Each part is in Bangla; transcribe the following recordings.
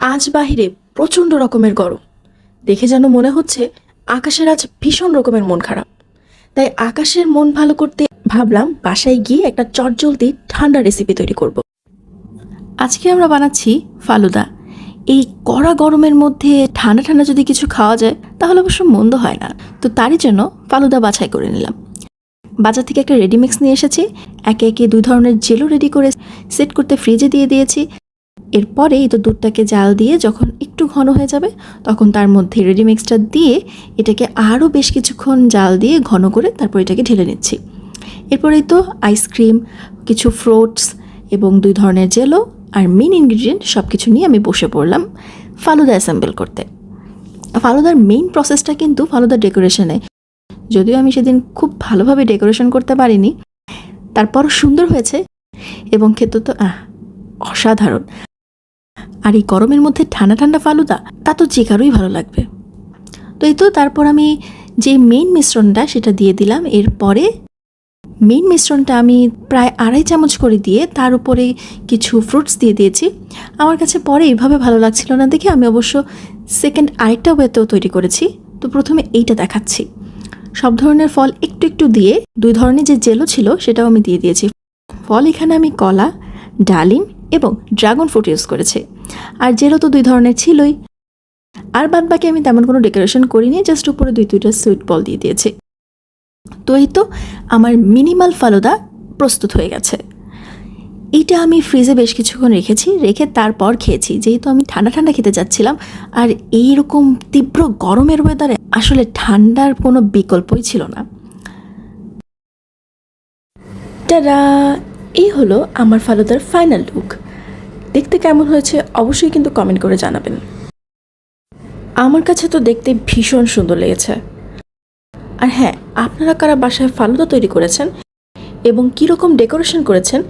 আজ বাহিরে প্রচণ্ড রকমের গরম। দেখে যেন মনে হচ্ছে আকাশের আজ ভীষণ রকমের মন খারাপ। তাই আকাশের মন ভালো করতে ভাবলাম বাসায় গিয়ে একটা চটজলদি ঠান্ডা রেসিপি তৈরি করব। আজকে আমরা বানাচ্ছি ফালুদা। এই কড়া গরমের মধ্যে ঠান্ডা ঠান্ডা যদি কিছু খাওয়া যায়, তাহলে অবশ্য মন্দ হয় না। তো তারই জন্য ফালুদা বাছাই করে নিলাম। বাজার থেকে একটা রেডিমিক্স নিয়ে এসেছি। একে একে দুই ধরনের জেলও রেডি করে সেট করতে ফ্রিজে দিয়ে দিয়েছি। এরপরে এই তো দুধটাকে জাল দিয়ে যখন একটু ঘন হয়ে যাবে, তখন তার মধ্যে রেডি রেডিমিক্সটা দিয়ে এটাকে আরও বেশ কিছুক্ষণ জাল দিয়ে ঘন করে তারপর এটাকে ঢেলে নিচ্ছি। এরপরেই তো আইসক্রিম কিছু ফ্রুটস এবং দুই ধরনের জেলো আর মেন ইনগ্রিডিয়েন্ট সব কিছু নিয়ে আমি বসে পড়লাম ফালুদা অ্যাসেম্বল করতে। ফালুদার মেইন প্রসেসটা কিন্তু ফালুদার ডেকোরেশনে যদিও আমি সেদিন খুব ভালোভাবে ডেকোরেশন করতে পারিনি, তারপরও সুন্দর হয়েছে এবং খেতে তো, আহ, অসাধারণ। আর এই গরমের মধ্যে ঠান্ডা ঠান্ডা ফালুদা, তা তো যে কারোই ভালো লাগবে। তো এই তো তারপর আমি যে মেইন মিশ্রণটা সেটা দিয়ে দিলাম। এরপরে মেইন মিশ্রণটা আমি প্রায় আড়াই চামচ করে দিয়ে তার উপরে কিছু ফ্রুটস দিয়ে দিয়েছি। আমার কাছে পরে এইভাবে ভালো লাগছিল না দেখে আমি অবশ্য সেকেন্ড আরেকটা ওয়েতেও তৈরি করেছি। তো প্রথমে এইটা দেখাচ্ছি। সব ধরনের ফল একটু একটু দিয়ে দুই ধরনের যে জেলো ছিল সেটাও আমি দিয়ে দিয়েছি। ফল এখানে আমি কলা, ডালিম এবং ড্রাগন ফ্রুট ইউজ করেছি। আর জেলো তো দুই ধরনের ছিলই। আর বাদ বাকি আমি তেমন কোনো ডেকোরেশন করিনি জাস্ট উপরে দুই দুইটা সুইট বল দিয়ে দিয়েছি। তো এই তো আমার মিনিমাল ফালুদা প্রস্তুত হয়ে গেছে। এইটা আমি ফ্রিজে বেশ কিছুক্ষণ রেখেছি, রেখে তারপর খেয়েছি। যেহেতু আমি ঠান্ডা ঠান্ডা খেতে যাচ্ছিলাম, আর এইরকম তীব্র গরমের ওয়েদারে আসলে ঠান্ডার কোনো বিকল্পই ছিল না। টাডা! এই হলো আমার ফালুদার ফাইনাল লুক দেখতে কেমন হয়েছে অবশ্যই কিন্তু কমেন্ট করে জানাবেন। আমার কাছে তো দেখতে ভীষণ সুন্দর লেগেছে। আর হ্যাঁ আপনারা কারা বাসায় ফালুদা তৈরি করেছেন এবং কীরকম ডেকোরেশন করেছেন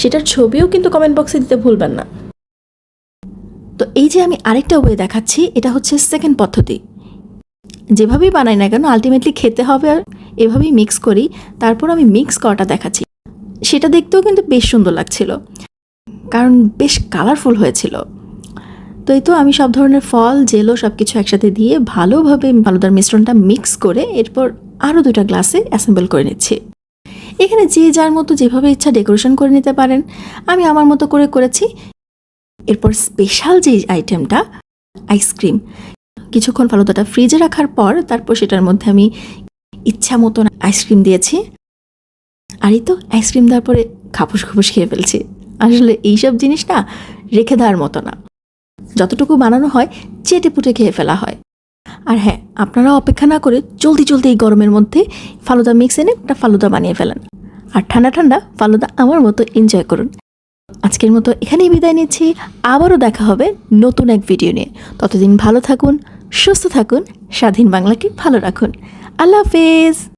সেটার ছবিও কিন্তু কমেন্ট বক্সে দিতে ভুলবেন না। তো এই যে আমি আরেকটা ওয়ে দেখাচ্ছি, এটা হচ্ছে সেকেন্ড পদ্ধতি। যেভাবেই বানাই না কেন আলটিমেটলি খেতে হবে আর এভাবেই মিক্স করি। তারপর আমি মিক্স করাটা দেখাচ্ছি। সেটা দেখতেও কিন্তু বেশ সুন্দর লাগছিল। কারণ বেশ কালারফুল হয়েছিল। তো এই তো আমি সব ধরনের ফল, জেলো সব কিছু একসাথে দিয়ে ভালোভাবে ফালুদার মিশ্রণটা মিক্স করে এরপর আরও দুটা গ্লাসে অ্যাসেম্বল করে নিচ্ছি। এখানে যে যার মতো যেভাবে ইচ্ছা ডেকোরেশন করে নিতে পারেন, আমি আমার মতো করে করেছি। এরপর স্পেশাল যে আইটেমটা আইসক্রিম কিছুক্ষণ ফালুদাটা ফ্রিজে রাখার পর তারপর সেটার মধ্যে আমি ইচ্ছা মতন আইসক্রিম দিয়েছি। আর এই তো আইসক্রিম দেওয়ার পরে খাপুস খাপুস খেয়ে ফেলছি। আসলে এইসব জিনিস না রেখে দেওয়ার মতো না। যতটুকু বানানো হয় চেটে পুটে খেয়ে ফেলা হয়। আর হ্যাঁ আপনারা অপেক্ষা না করে জলদি জলদি এই গরমের মধ্যে ফালুদা মিক্স এনে একটা ফালুদা বানিয়ে ফেলেন। আর ঠান্ডা ঠান্ডা ফালুদা আমার মতো এনজয় করুন। আজকের মতো এখানেই বিদায় নিচ্ছি। আবারও দেখা হবে নতুন এক ভিডিও নিয়ে। ততদিন ভালো থাকুন, সুস্থ থাকুন, স্বাধীন বাংলাকে ভালো রাখুন। আল্লাহ হাফেজ!